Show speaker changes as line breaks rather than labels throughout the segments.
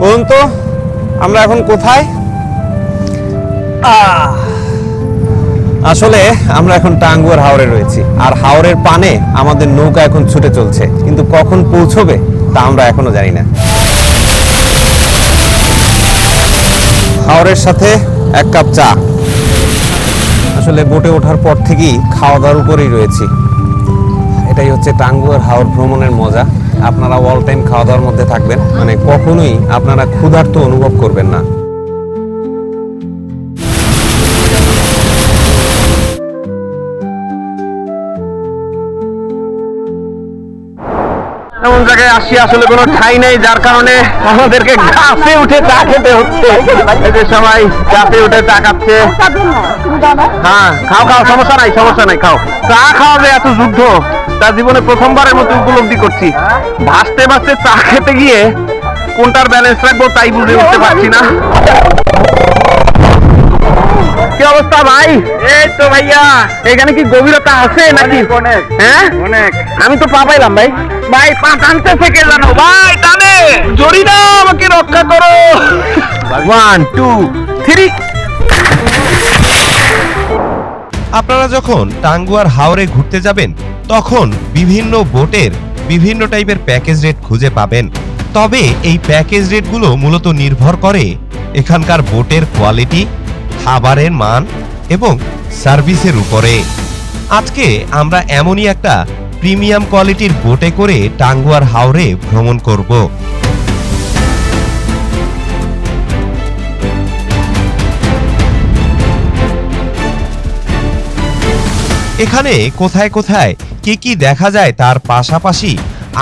বলুন তো আমরা এখন কোথায়! আসলে আমরা এখন টাঙ্গুয়ার হাওরে রয়েছি আর হাওরের পানে আমাদের নৌকা এখন ছুটে চলছে কিন্তু কখন পৌঁছবে তা আমরা এখনও জানি না। হাওরের সাথে এক কাপ চা। আসলে বোটে ওঠার পর থেকেই খাওয়া দাওয়ার উপরেই রয়েছি। এটাই হচ্ছে টাঙ্গুয়ার হাওর ভ্রমণের মজা। আপনারা অল টাইম খাওয়া দাওয়ার মধ্যে থাকবেন। মানে কখনোই আপনারা ক্ষুধার্ত অনুভব করবেন না। এমন জায়গায় আসি, আসলে কোনো ঠাই নেই, যার কারণে আমাদেরকে গাছে উঠে চা খেতে হচ্ছে। যে সবাই গাছে উঠে চা খাচ্ছে। হ্যাঁ খাও খাও, সমস্যা নাই সমস্যা নাই, খাও। চা খাওয়া যে এত যুদ্ধ তার জীবনে প্রথমবারের মতো উপলব্ধি করছি। ভাসতে ভাসতে চা খেতে গিয়ে কোনটার ব্যালেন্স রাখব তাই বুঝে উঠতে পারছি না। কি অবস্থা ভাই? এই তো ভাইয়া। এখানে কি গভীরতা আছে নাকি?
অনেক,
হ্যাঁ?
অনেক।
আমি তো পা পাইলাম ভাই। ভাই পা টানতেছে কে জানো। ভাই টানে। জড়ি না আমাকে রক্ষা করো। ওয়ান টু থ্রি
আপনারা যখন টাঙ্গুয়ার হাওরে ঘুরতে যাবেন তখন বিভিন্ন বোটের বিভিন্ন টাইপের প্যাকেজ রেট খুঁজে পাবেন। তবে এই প্যাকেজ রেটগুলো মূলত নির্ভর করে এখানকার বোটের কোয়ালিটি খাবারের মান এবং সার্ভিসের উপরে। আজকে আমরা এমনই একটা প্রিমিয়াম কোয়ালিটির বোটে করে টাঙ্গুয়ার হাওরে ভ্রমণ করব। এখানে কোথায় কোথায় কি কি দেখা যায় তার পাশাপাশি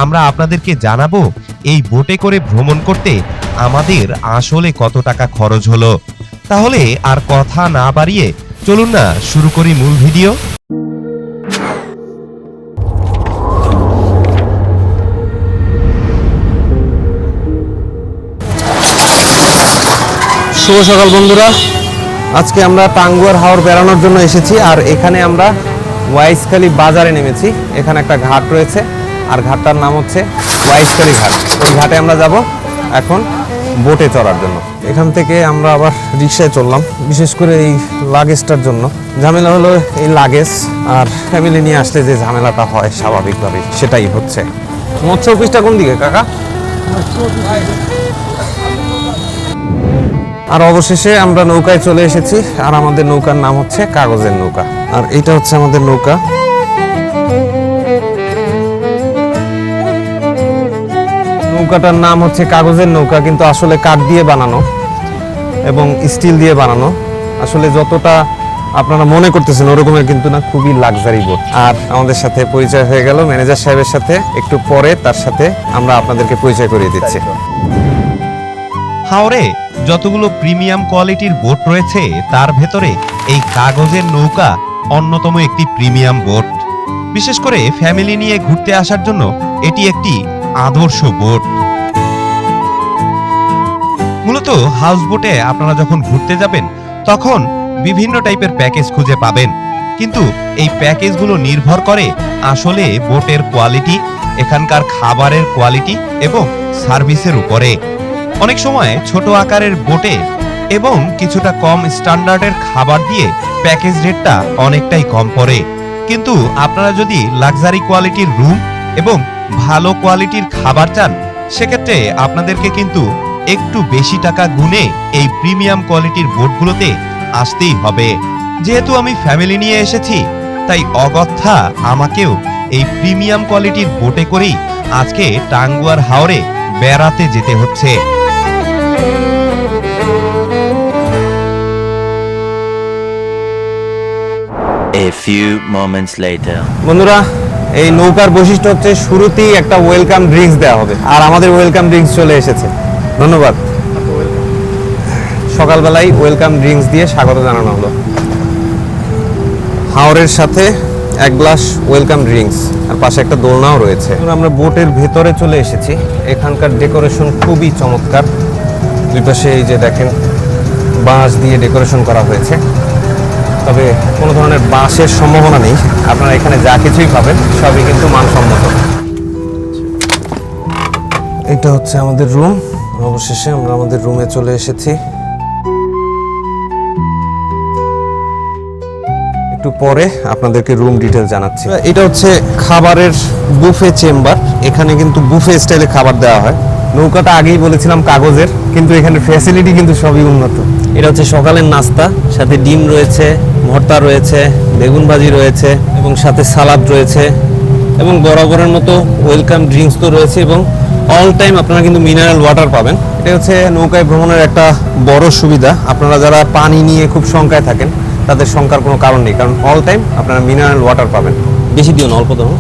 আমরা আপনাদেরকে জানাব, এই বোটে করে ভ্রমণ করতে আমাদের আসলে কত টাকা খরচ হলো। তাহলে আর কথা না বাড়িয়ে চলুন না শুরু করি মূল ভিডিও।
শুভ সকাল বন্ধুরা। আজকে আমরা টাঙ্গুয়ার হাওর বেড়ানোর জন্য এসেছি আর এখানে আমরা ওয়াইসখালী বাজারে নেমেছি। এখানে একটা ঘাট রয়েছে আর ঘাটটার নাম হচ্ছে ওয়াইসখালী ঘাট। ওই ঘাটে আমরা যাব এখন। বোটে চড়ার জন্য। এখান থেকে আমরা আবার রিক্সায় চললাম, বিশেষ করে এই লাগেজটার জন্য। ঝামেলা হলো এই লাগেজ আর ফ্যামিলি নিয়ে আসলে যে ঝামেলাটা হয় স্বাভাবিকভাবেই, সেটাই হচ্ছে। মৎস্য অফিসটা কোন দিকে, কাকা? আর অবশেষে আমরা নৌকায় চলে এসেছি, আর আমাদের নৌকার নাম হচ্ছে কাগজের নৌকা। আর এটা হচ্ছে আমাদের নৌকা। নৌকাটার নাম হচ্ছে কাগজের নৌকা, কিন্তু আসলে কাঠ দিয়ে বানানো এবং স্টিল দিয়ে বানানো। আসলে যতটা আপনারা মনে করতেছেন ওরকমের কিন্তু না, খুবই লাক্সারি বোট। আর আমাদের সাথে পরিচয় হয়ে গেল ম্যানেজার সাহেবের সাথে। একটু পরে তার সাথে আমরা আপনাদেরকে পরিচয় করিয়ে দিচ্ছি।
হাওরে, যতগুলো প্রিমিয়াম কোয়ালিটির বোট রয়েছে, তার ভেতরে এই কাগজের নৌকা অন্যতম একটি প্রিমিয়াম বোট। বিশেষ করে ফ্যামিলি নিয়ে ঘুরতে আসার জন্য এটি একটি আদর্শ বোট। মূলত হাউস বোটে আপনারা যখন ঘুরতে যাবেন, তখন বিভিন্ন টাইপের প্যাকেজ খুঁজে পাবেন। কিন্তু এই প্যাকেজগুলো নির্ভর করে আসলে বোটের কোয়ালিটি এখানকার খাবারের কোয়ালিটি এবং সার্ভিসের উপরে। অনেক সময় ছোট আকারের বোটে এবং কিছুটা কম স্ট্যান্ডার্ডের খাবার দিয়ে প্যাকেজ রেটটা অনেকটাই কম পড়ে। কিন্তু আপনারা যদি লাক্সারি কোয়ালিটির রুম এবং ভালো কোয়ালিটির খাবার চান সেক্ষেত্রে আপনাদেরকে কিন্তু একটু বেশি টাকা গুনে এই প্রিমিয়াম কোয়ালিটির বোটগুলোতে আসতেই হবে যেহেতু আমি ফ্যামিলি নিয়ে এসেছি তাই অগত্যা আমাকেও এই প্রিমিয়াম কোয়ালিটির বোটে করেই আজকে টাঙ্গুয়ার হাওরে বেড়াতে যেতে হচ্ছে
A few moments later.
বন্ধুরা এই নৌকার বৈশিষ্ট্য হচ্ছে শুরুতেই একটা ওয়েলকাম ড্রিঙ্কস দেওয়া হবে। আর আমাদের ওয়েলকাম ড্রিঙ্কস চলে এসেছে। ধন্যবাদ। সকালবেলায় ওয়েলকাম ড্রিঙ্কস দিয়ে স্বাগত জানানো হলো। হাওরের সাথে এক গ্লাস ওয়েলকাম ড্রিঙ্কস আর পাশে একটা দোলনাও রয়েছে। আমরা বোটের ভেতরে চলে এসেছি। এখানকার ডেকোরেশন খুবই চমৎকার। দুই পাশে এই যে দেখেন, বাঁশ দিয়ে ডেকোরেশন করা হয়েছে। তবে কোনো ধরনের বাঁশের সম্ভাবনা নেই। আপনারা এখানে যা কিছুই পাবেন, সবই কিন্তু মানসম্মত। এটা হচ্ছে আমাদের রুম। অবশেষে আমরা আমাদের রুমে চলে এসেছি। একটু পরে আপনাদেরকে রুম ডিটেল জানাচ্ছি। এটা হচ্ছে খাবারের বুফে চেম্বার। এখানে কিন্তু বুফে স্টাইলে খাবার দেওয়া হয়। নৌকাটা আগেই বলেছিলাম কাগজের, কিন্তু এখানে ফ্যাসিলিটি কিন্তু সবই উন্নত। এটা হচ্ছে সকালের নাস্তা, সাথে ডিম রয়েছে, ভর্তা রয়েছে, বেগুন ভাজি রয়েছে, এবং সাথে সালাদ রয়েছে, এবং বরাবরের মতো ওয়েলকাম ড্রিঙ্কস তো রয়েছে, এবং অল টাইম আপনারা কিন্তু মিনারেল ওয়াটার পাবেন। এটা হচ্ছে নৌকায় ভ্রমণের একটা বড় সুবিধা। আপনারা যারা পানি নিয়ে খুব শঙ্কায় থাকেন, তাদের শঙ্কার কোনো কারণ নেই, কারণ অল টাইম আপনারা মিনারেল ওয়াটার পাবেন। বেশি দিন অল্প দাও।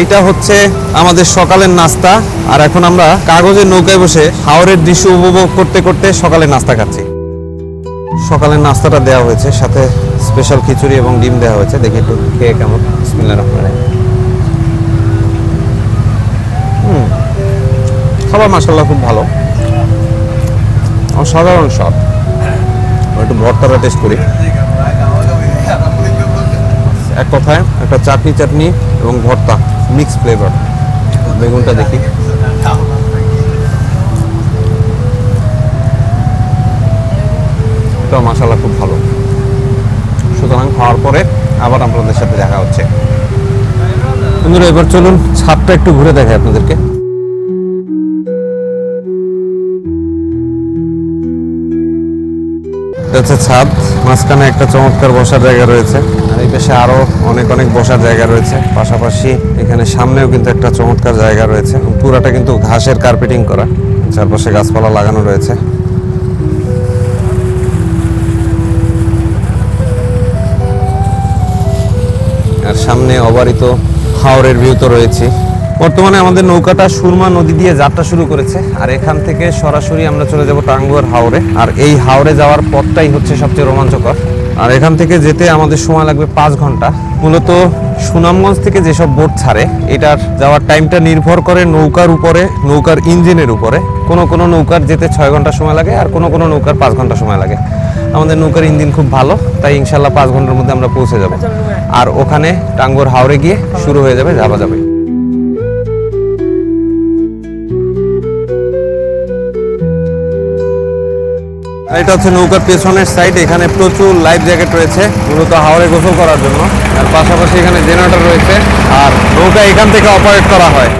এইটা হচ্ছে আমাদের সকালের নাস্তা। আর এখন আমরা কাগজের নৌকায় বসে হাওরের দৃশ্য উপভোগ করতে করতে সকালের নাস্তা খাচ্ছি। সকালের নাস্তাটা দেওয়া হয়েছে, সাথে স্পেশাল খিচুড়ি এবং ডিম দেওয়া হয়েছে। দেখি একটু খেয়ে কেমন। বিসমিল্লাহির রহমানির হুম, খাবার মাসাল্লাহ খুব ভালো। অসাধারণ স্বাদ। একটু ভর্তাটা টেস্ট করি। এক কথায় একটা চাটনি চাটনি এবং ভর্তা। Mix flavour. বেগুনটা দেখি। মশালা খুব ভালো। সুতরাং খাওয়ার পরে আবার আপনাদের সাথে দেখা হচ্ছে। এবার চলুন, ছাদটা একটু ঘুরে দেখাই আপনাদেরকে। হচ্ছে ছাদ, মাঝখানে একটা চমৎকার বসার জায়গা রয়েছে। আর এই পাশে আরও অনেক অনেক বসার জায়গা রয়েছে। পাশাপাশি এখানে সামনেও কিন্তু একটা চমৎকার জায়গা রয়েছে। পুরাটা কিন্তু ঘাসের কার্পেটিং করা। চারপাশে গাছপালা লাগানো রয়েছে। আর সামনে অবারিত হাওরের ভিউ তো রয়েছে বর্তমানে আমাদের নৌকাটা সুরমা নদী দিয়ে যাত্রা শুরু করেছে, আর এখান থেকে সরাসরি আমরা চলে যাব টাঙ্গুয়ার হাওরে। আর এই হাওরে যাওয়ার পথটাই হচ্ছে সবচেয়ে রোমাঞ্চকর। আর এখান থেকে যেতে আমাদের সময় লাগবে পাঁচ ঘণ্টা। মূলত সুনামগঞ্জ থেকে যেসব বোট ছাড়ে, এটার যাওয়ার টাইমটা নির্ভর করে নৌকার উপরে, নৌকার ইঞ্জিনের উপরে। কোনো কোনো নৌকার যেতে ছয় ঘণ্টা সময় লাগে, আর কোনো কোনো নৌকার পাঁচ ঘণ্টা সময় লাগে। আমাদের নৌকার ইঞ্জিন খুব ভালো, তাই ইনশাল্লাহ পাঁচ ঘণ্টার মধ্যে আমরা পৌঁছে যাব। আর ওখানে টাঙ্গর হাওড়ে গিয়ে শুরু হয়ে যাবে, যাবা যাবে। এটা হচ্ছে নৌকার পেছনের সাইড এখানে প্রচুর লাইফ জ্যাকেট রয়েছে, মূলত হাওড়ে গোসল করার জন্য। আর পাশাপাশি এখানে জেনারেটর রয়েছে, আর নৌকা এখান থেকে অপারেট করা হয়।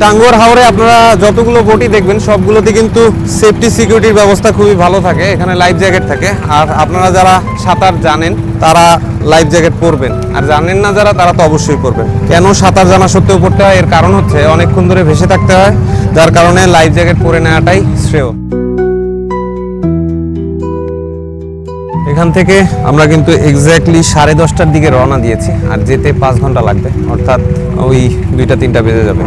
টাঙ্গর হাওরে আপনারা যতগুলো বোটই দেখবেন, সবগুলোতে কিন্তু সেফটি সিকিউরিটির ব্যবস্থা খুবই ভালো থাকে, এখানে লাইফ জ্যাকেট থাকে। আর আপনারা যারা সাঁতার জানেন, তারা লাইফ জ্যাকেট পরবেন। আর জানেন না যারা, তারা তো অবশ্যই পরবেন। কেন সাঁতার জানা সত্ত্বেও পড়তে হয়? এর কারণ হচ্ছে অনেকক্ষণ ধরে ভেসে থাকতে হয়, যার কারণে লাইফ জ্যাকেট পরে নেওয়াটাই শ্রেয়। এখান থেকে আমরা কিন্তু এক্স্যাক্টলি সাড়ে দশটার দিকে রওনা দিয়েছি, আর যেতে পাঁচ ঘণ্টা লাগবে। অর্থাৎ ওই দুইটা, তিনটা বেজে যাবে.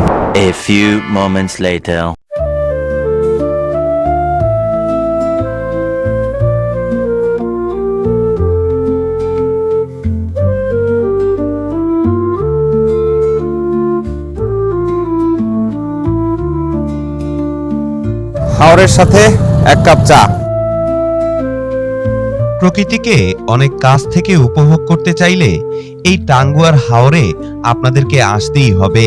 হাওরের সাথে এক কাপ চা।
প্রকৃতিকে অনেক কাছ থেকে উপভোগ করতে চাইলে এই টাঙ্গুয়ার হাওরে আপনাদেরকে আসতেই হবে।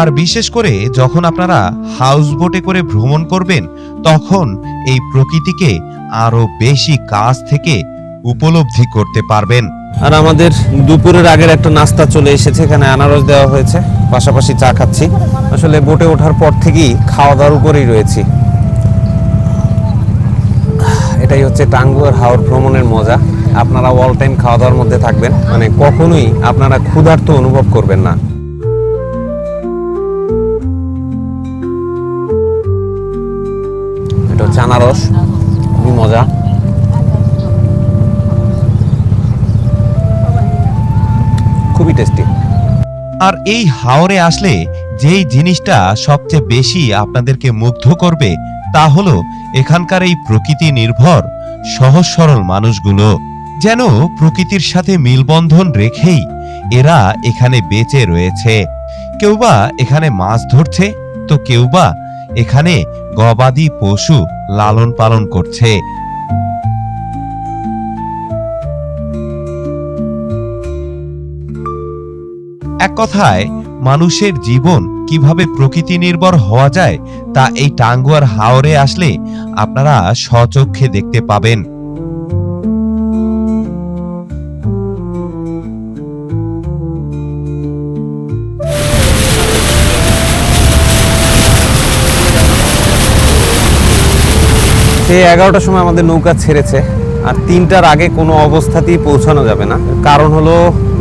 আর বিশেষ করে যখন আপনারা হাউস বোটে করে ভ্রমণ করবেন তখন এই প্রকৃতিকে আরও বেশি কাছ থেকে উপলব্ধি করতে পারবেন।
আর আমাদের দুপুরের আগের একটা নাস্তা চলে এসেছে এখানে আনারস দেওয়া হয়েছে পাশাপাশি চা খাচ্ছি। আসলে বোটে ওঠার পর থেকেই খাওয়া দাওয়ার উপরেই রয়েছি। এটাই হচ্ছে টাঙ্গুয়ার হাওর ভ্রমণের মজা। আপনারা অল টাইম খাওয়া দাওয়ার মধ্যে থাকবেন। মানে কখনোই আপনারা ক্ষুধার্ত অনুভব করবেন না। এটা হচ্ছে আনারস। খুবই মজা। খুবই টেস্টি
আর এই হাওরে আসলে যেই জিনিসটা সবচেয়ে বেশি আপনাদেরকে মুগ্ধ করবে তা হলো এখানকার এই প্রকৃতি নির্ভর, সহজ সরল মানুষগুলো, যেন প্রকৃতির সাথে মিলবন্ধন রেখেই এরা এখানে বেঁচে রয়েছে। কেউ বা এখানে মাছ ধরছে, তো কেউ বা এখানে গবাদি পশু লালন পালন করছে। এক কথায়, মানুষের জীবন কীভাবে প্রকৃতি নির্ভর হওয়া যায় তা এই টাঙ্গুয়ার হাওরে আসলে আপনারা স্বচক্ষে দেখতে পাবেন।
সে এগারোটার সময় আমাদের নৌকা ছেড়েছে আর তিনটার আগে কোনো অবস্থাতেই পৌঁছানো যাবে না। কারণ হলো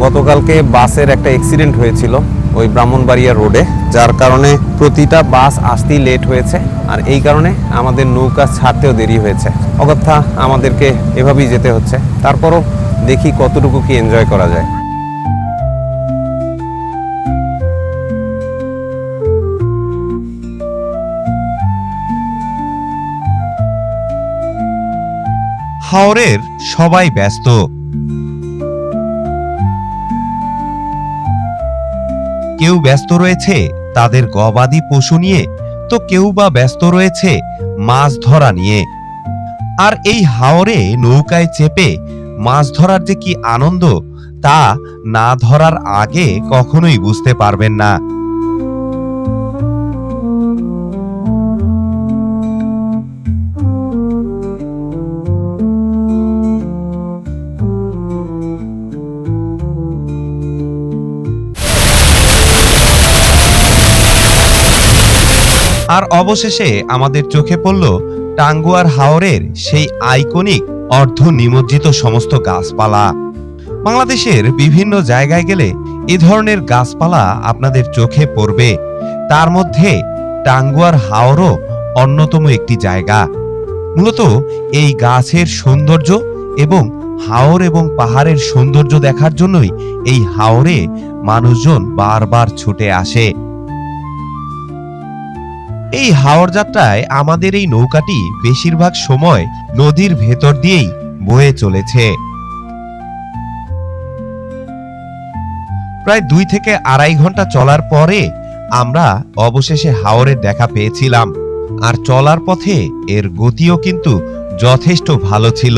গতকালকে বাসের একটা অ্যাক্সিডেন্ট হয়েছিল। ওই ব্রাহ্মণবাড়িয়া রোডে যার কারণে প্রতিটা বাস আসতেই লেট হয়েছে আর এই কারণে আমাদের নৌকা ছাড়তেও দেরি হয়েছে। অগত্যা আমাদেরকে এভাবেই যেতে হচ্ছে। তারপরও দেখি কতটুকু কি এনজয় করা যায়।
হাওরের সবাই ব্যস্ত। কেউ ব্যস্ত রয়েছে, তাদের গবাদি পশু নিয়ে তো কেউ বা ব্যস্ত রয়েছে মাছ ধরা নিয়ে। আর এই হাওরে নৌকায় চেপে মাছ ধরার যে কি আনন্দ, তা না ধরার আগে কখনোই বুঝতে পারবেন না। আর অবশেষে আমাদের চোখে পড়ল টাঙ্গুয়ার হাওরের সেই আইকনিক অর্ধ নিমজ্জিত সমস্ত গাছপালা। বাংলাদেশের বিভিন্ন জায়গায় গেলে এ ধরনের গাছপালা আপনাদের চোখে পড়বে। তার মধ্যে টাঙ্গুয়ার হাওরও অন্যতম একটি জায়গা। মূলত এই গাছের সৌন্দর্য এবং হাওর এবং পাহাড়ের সৌন্দর্য দেখার জন্যই এই হাওরে মানুষজন বারবার ছুটে আসে। এই হাওর যাত্রায় আমাদের এই নৌকাটি বেশিরভাগ সময় নদীর ভেতর দিয়েই বয়ে চলেছে। প্রায় দুই থেকে আড়াই ঘণ্টা চলার পরে আমরা অবশেষে হাওরের দেখা পেয়েছিলাম। আর চলার পথে এর গতিও কিন্তু যথেষ্ট ভালো ছিল।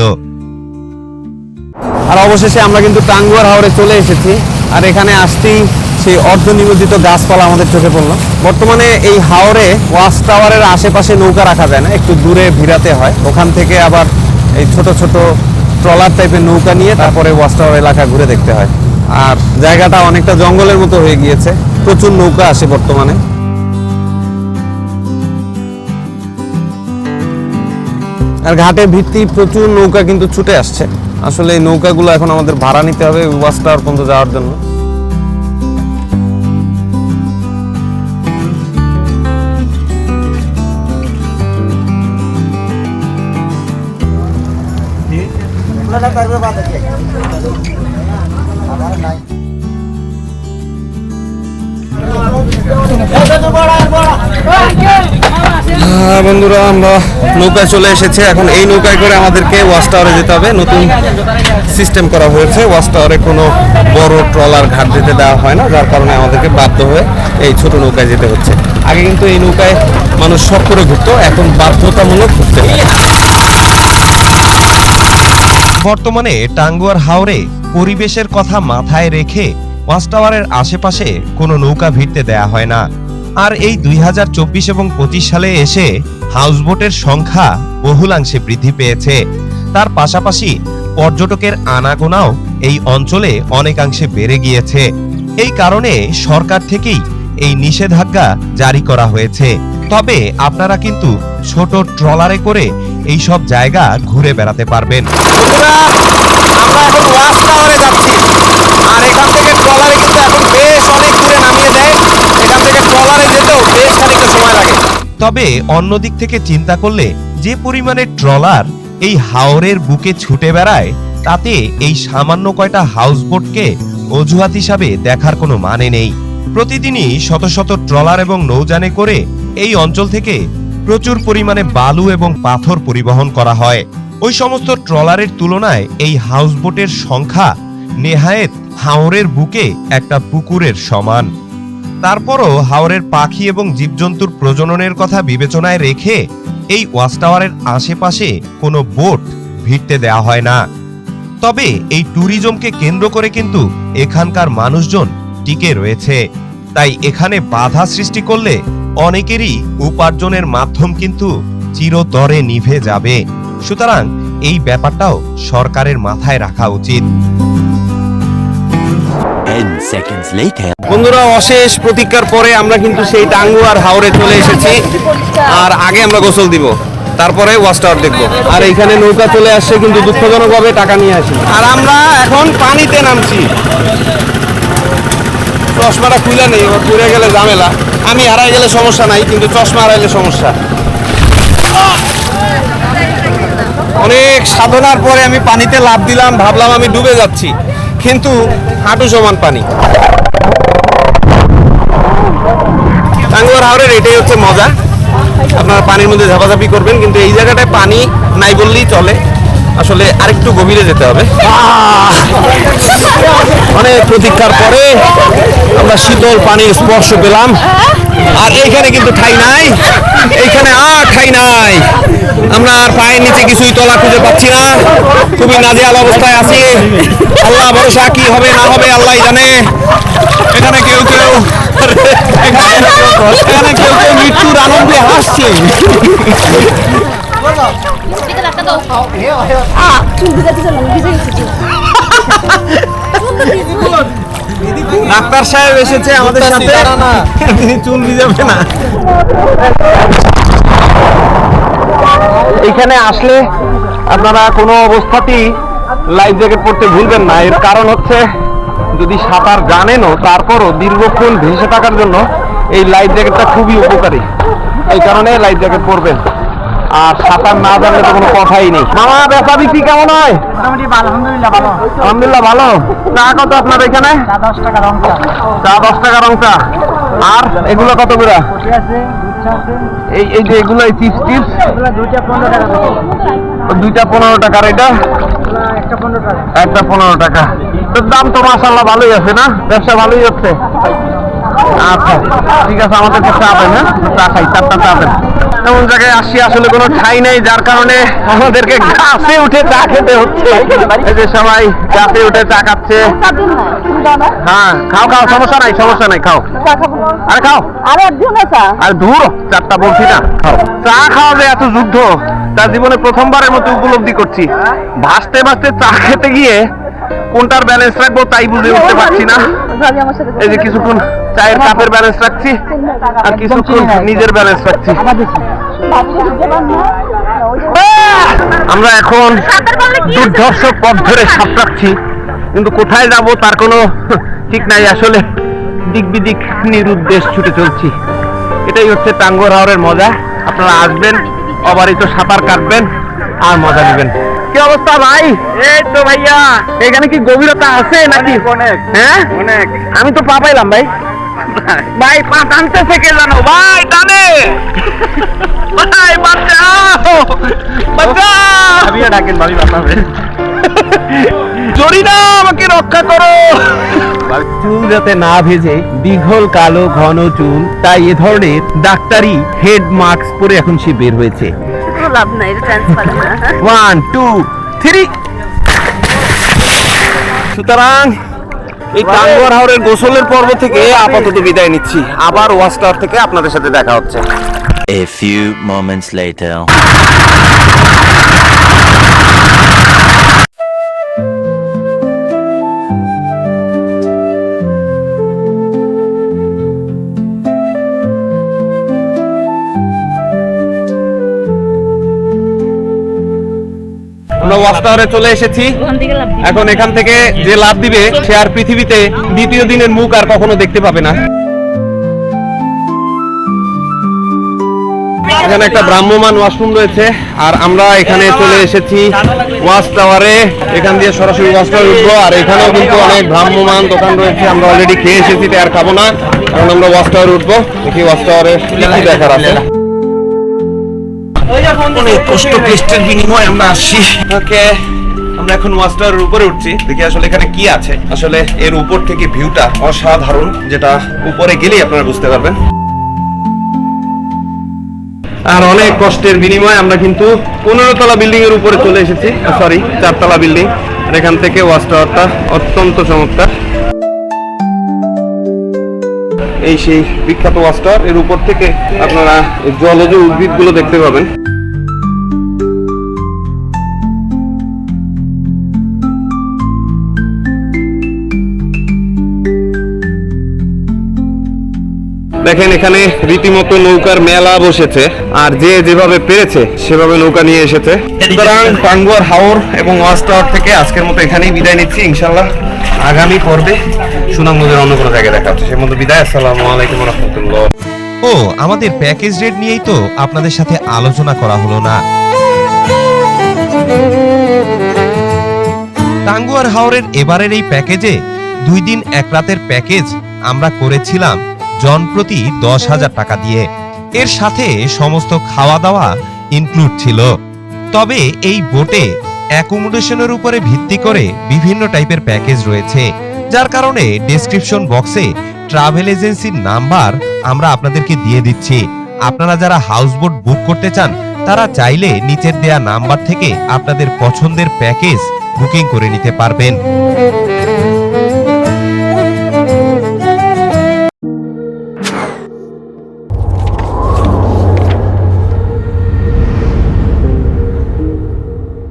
আর অবশেষে আমরা কিন্তু টাঙ্গুয়ার হাওরে চলে এসেছি। আর এখানে আসতেই সেই অর্ধ নিমজ্জিত গাছপালা আমাদের চোখে পড়ল। বর্তমানে এই হাওরে ওয়াশ টাওয়ারের আশেপাশে নৌকা রাখা যায় না, একটু দূরে ভিড়াতে হয়। ওখান থেকে আবার এই ছোট ছোট ট্রলার টাইপের নৌকা নিয়ে তারপরে ওয়াশ টাওয়ার এলাকা ঘুরে দেখতে হয়। আর জায়গাটা অনেকটা জঙ্গলের মতো হয়ে গিয়েছে, প্রচুর নৌকা আসে বর্তমানে। আর ঘাটের ভিত্তি প্রচুর নৌকা কিন্তু ছুটে আসছে। আসলে এই নৌকাগুলো এখন আমাদের ভাড়া নিতে হবে ওয়াশ টাওয়ার পর্যন্ত যাওয়ার জন্য। হ্যাঁ বন্ধুরা, আমরা নৌকায় চলে এসেছে। এখন এই নৌকায় করে আমাদেরকে ওয়াশ টাওয়ারে যেতে হবে। নতুন সিস্টেম করা হয়েছে। ওয়াচ টাওয়ারে কোনো বড় ট্রলার ঘাট দিতে দেওয়া হয় না, যার কারণে আমাদেরকে বাধ্য হয়ে এই ছোট নৌকায় যেতে হচ্ছে। আগে কিন্তু এই নৌকায় মানুষ সব করে ঘুরতো, এখন বাধ্যতামূলক ঘুরতে হয়
বর্তমানে টাঙ্গুয়ার হাওরে পরিবেশের কথা মাথায় রেখে ওয়াচ টাওয়ারের আশেপাশে কোনো নৌকা ভিড়তে দেয়া হয় না। আর এই দুই হাজার চব্বিশ এবং পঁচিশ সালে এসে হাউসবোটের সংখ্যা বহুলাংশে বৃদ্ধি পেয়েছে। তার পাশাপাশি পর্যটকের আনাগোনাও এই অঞ্চলে অনেকাংশে বেড়ে গিয়েছে। এই কারণে সরকার থেকেই এই নিষেধাজ্ঞা জারি করা হয়েছে। তবে আপনারা কিন্তু ছোট ট্রলারে করে এই সব জায়গা ঘুরে বেড়াতে পারবেন। তবে অন্য দিক থেকে চিন্তা করলে যে পরিমাণে ট্রলার এই হাওরের বুকে ছুটে বেড়ায়, তাতে এই সামান্য কয়টা হাউসবোটকে অজুহাত হিসাবে দেখার কোনো মানে নেই। প্রতিদিনই শত শত ট্রলার এবং নৌযানে করে এই অঞ্চল থেকে প্রচুর পরিমাণে বালু এবং পাথর পরিবহন করা হয়। ওই সমস্ত ট্রলারের তুলনায় এই হাউসবোটের সংখ্যা নেহায়েত হাওরের বুকে একটা পুকুরের সমান। তারপরও হাওরের পাখি এবং জীবজন্তুর প্রজননের কথা বিবেচনায় রেখে এই ওয়াচ টাওয়ারের আশেপাশে কোনো বোট ভিড়তে দেওয়া হয় না। তবে এই ট্যুরিজমকে কেন্দ্র করে কিন্তু এখানকার মানুষজন টিকে রয়েছে। তাই এখানে বাধা সৃষ্টি করলে অনেকেরই উপার্জনের মাধ্যম কিন্তু চিরতরে নিভে যাবে। সুতরাং এই ব্যাপারটাও সরকারের মাথায় রাখা উচিত.
বন্ধুরা অশেষ প্রতীক্ষার পরে আমরা কিন্তু সেই টাঙ্গুয়ার হাওড়ে চলে এসেছি। আর আগে আমরা গোসল দিব তারপরে ওয়াচ টাওয়ার দেখব। আর এইখানে নৌকা চলে আসছে কিন্তু দুঃখজনকভাবে টাকা নিয়ে আসি আর আমরা এখন পানিতে নামছি। চশমাটা খুলে নেই খুলে গেলে ঝামেলা। আমি হারাই গেলে সমস্যা নাই, কিন্তু চশমা হারাইলে সমস্যা। অনেক সাধনার পরে আমি পানিতে লাভ দিলাম, ভাবলাম আমি ডুবে যাচ্ছি। কিন্তু হাঁটু সমান পানি। টাঙ্গুয়ার হাওরের এটাই হচ্ছে মজা। আপনারা পানির মধ্যে ঝাপাঝাপি করবেন, কিন্তু এই জায়গাটায় পানি নাই বললেই চলে। আসলে আরেকটু গভীরে যেতে হবে। অনেক প্রতীক্ষার পরে আমরা শীতল পানির স্পর্শ পেলাম। আর এইখানে কিন্তু ঠাই নাই। এইখানে আর ঠাই নাই। আমরা আর পায়ের নিচে কিছুই তলা খুঁজে পাচ্ছি না। খুবই নাজেহাল অবস্থায় আছি। আল্লাহ ভরসা কি হবে না হবে আল্লাহ জানে। এখানে কেউ কেউ এখানে কেউ কেউ মৃত্যুর আনন্দে হাসছে। ডাক্তার সাহেব এসেছে আমাদের সাথে। তিনি চুল ভিজাবে না। এখানে আসলে আপনারা কোনো অবস্থাতেই লাইফ জ্যাকেট পরতে ভুলবেন না। এর কারণ হচ্ছে যদি সাঁতার জানেনও তারপরও দীর্ঘক্ষণ ভেসে থাকার জন্য এই লাইফ জ্যাকেটটা খুবই উপকারী। এই কারণে লাইফ জ্যাকেট পরবেন। আর সাঁতার না জানলে তো কোনো কথাই নেই। মামা বেচা বিক্রি কেমন হয়?
আলহামদুলিল্লাহ ভালো।
আলহামদুলিল্লাহ ভালো। চা কত আপনার এখানে?
চা দশ টাকা রং চা।
চা দশ টাকা রং চা। আর এগুলো কত করে? এই এই যে এগুলো চিপস
এগুলো দুইটা পনেরো
টাকার এটা?
একটা পনেরো টাকা।
একটা পনেরো টাকা। তো দাম তো মাসাল্লাহ ভালোই আছে না? ব্যবসা ভালোই হচ্ছে? আচ্ছা ঠিক আছে আমাদেরকে চা দেন হ্যাঁ? চা খাই চারটা চা দেন। এমন জায়গায় আসি, আসলে কোনো ঠাই নেই, যার কারণে আমাদেরকে গাছে উঠে চা খেতে হচ্ছে। এই যে সবাই গাছে উঠে চা খাচ্ছে। হ্যাঁ খাও খাও, সমস্যা নাই সমস্যা নাই, খাও। আরে খাও।
আরে
আর দূর চারটা বলছি না চা খাওয়া যে এত যুদ্ধ তার জীবনে প্রথমবারের মতো উপলব্ধি করছি। ভাসতে ভাসতে চা খেতে গিয়ে কোনটার ব্যালেন্স রাখব তাই বুঝে উঠতে পারছি না। এই যে কিছুক্ষণ চায়ের কাপের ব্যালেন্স রাখছি, আর কিছুক্ষণ নিজের ব্যালেন্স রাখছি। আমরা এখন দুর্ধর্ষ পথ ধরে সাঁতরাচ্ছি কিন্তু কোথায় যাব তার কোনো ঠিক নাই। আসলে দিক বিদিক নিরুদ্দেশ ছুটে চলছি। এটাই হচ্ছে টাঙ্গর হাওরের মজা। আপনারা আসবেন অবারিত সাঁতার কাটবেন আর মজা নেবেন। কি অবস্থা ভাই? এই তো ভাইয়া। এখানে কি গভীরতা আছে নাকি? অনেক হ্যাঁ? অনেক আমি তো পা পাইলাম ভাই। ভাই পা টানতেছে কে জানো? ভাই টানে। ভাই বাঁচাও বাঁচাও ভাবিয়া ডাকেন ভাবি বাঁচাবে জরিনা আমাকে রক্ষা করো। চুল যাতে না ভেজে দীঘল কালো ঘন চুল তাই এ ধরনের ডাক্তারি হেড মাস্ক পরে এখন সে বের হয়েছে।
লাভ নাই
ওয়ান টু থ্রি সুতরাং এই টাঙ্গুয়ার হাওরের গোসলের পর্ব থেকে আপাতত বিদায় নিচ্ছি। আবার ওয়াচ টাওয়ার থেকে আপনাদের সাথে দেখা হচ্ছে।
A few moments later.
Watch টাওয়ারে চলে এসেছি। এখন এখান থেকে যে লাভ দিবে সে আর পৃথিবীতে দ্বিতীয় দিনের মুখ আর কখনো দেখতে পাবে না। এখানে একটা ভ্রাম্যমান ওয়াশরুম রয়েছে আর আমরা এখানে চলে এসেছি ওয়াচ টাওয়ারে। এখান দিয়ে সরাসরি ওয়াচ টাওয়ারে উঠবো আর এখানেও কিন্তু অনেক ভ্রাম্যমান দোকান রয়েছে। আমরা অলরেডি খেয়ে এসেছি আর খাব না কারণ আমরা ওয়াচ টাওয়ারে উঠবো। দেখি ওয়াচ টাওয়ারে কি দেখার আছে। অনেক কষ্ট কষ্টের বিনিময়ে আমরা আসছি। ওকে আমরা এখন উপরে উঠছি। দেখি আসলে এখানে কি আছে। আসলে এর উপর থেকে ভিউটা অসাধারণ যেটা উপরে গেলেই আপনারা বুঝতে পারবেন। আর অনেক কষ্টের বিনিময়ে আমরা কিন্তু পনেরো তলা বিল্ডিং এর উপরে চলে এসেছি। সরি চারতলা বিল্ডিং। আর এখান থেকে ওয়াচ টাওয়ারটা অত্যন্ত চমৎকার। এই সেই বিখ্যাত ওয়াস্টার এর উপর থেকে আপনারা জলজ উদ্ভিদগুলো দেখতে পাবেন। দেখেন, এখানে রীতিমতো নৌকার মেলা বসেছে, আর যে যেভাবে পেরেছে, সেভাবে নৌকা নিয়ে এসেছে। সুতরাং টাঙ্গুয়ার হাওর এবং ওয়াস্টার থেকে আজকের মতো এখানেই বিদায় নিচ্ছি ইনশাল্লাহ আগামী পর্বে সুনামগঞ্জের অন্য কোনো জায়গায় দেখা হচ্ছে। সে মতো বিদায়, আসসালামু আলাইকুম রহমতুল্লাহ।
ও, আমাদের প্যাকেজ রেট নিয়েই তো আপনাদের সাথে আলোচনা করা হলো না। টাঙ্গুয়ার হাওরের এবারের এই প্যাকেজে দুই দিন এক রাতের প্যাকেজ আমরা করেছিলাম জন প্রতি দশ হাজার টাকা দিয়ে। এর সাথে সমস্ত খাওয়া দাওয়া ইনক্লুড ছিল। তবে এই বোটে অ্যাকোমোডেশনের উপরে ভিত্তি করে বিভিন্ন টাইপের প্যাকেজ রয়েছে, যার কারণে ডেসক্রিপশন বক্সে ট্রাভেল এজেন্সির নাম্বার আমরা আপনাদেরকে দিয়ে দিচ্ছি। আপনারা যারা হাউসবোট বুক করতে চান, তারা চাইলে নিচের দেয়া নাম্বার থেকে আপনাদের পছন্দের প্যাকেজ বুকিং করে নিতে পারবেন।